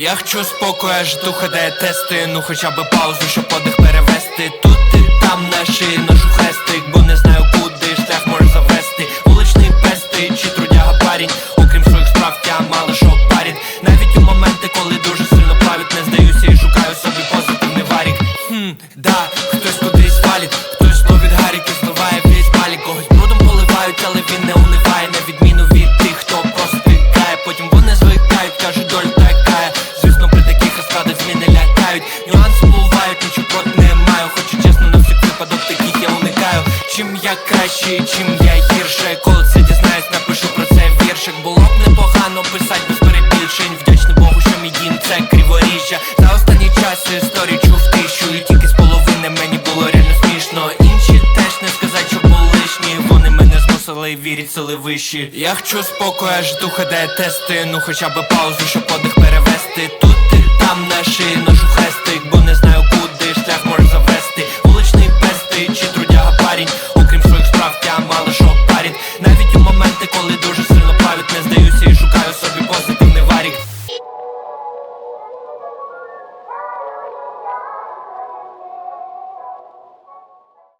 Я хочу спокою, жду ходає тести, ну хоча б паузу, щоб подих перевести. Тут і там на шиї ношу хрестик, бо не знаю куди шлях може завести. Вуличний пести чи трудяга парень, окрім своїх справ, я мало що парить. Навіть у моменти, коли дуже сильно плавить, не здаюся і шукаю собі позитивний варік. Хм, да, хтось кудись валить, я краще, чим я гірше. Коли це дізнаюсь, напишу про це віршик. Було б непогано писать без перебільшень. Вдячний Богу, що мій дім це криворіжжя. За останній час історію чув тисячу, і тільки з половини мені було реально смішно. Інші теж не сказать, що були лишні. Вони мене змусили вірить сили вищі. Я хочу спокою, жду ходає тести. Ну хоча б паузу, щоб подих перевести. Тут і там на шиї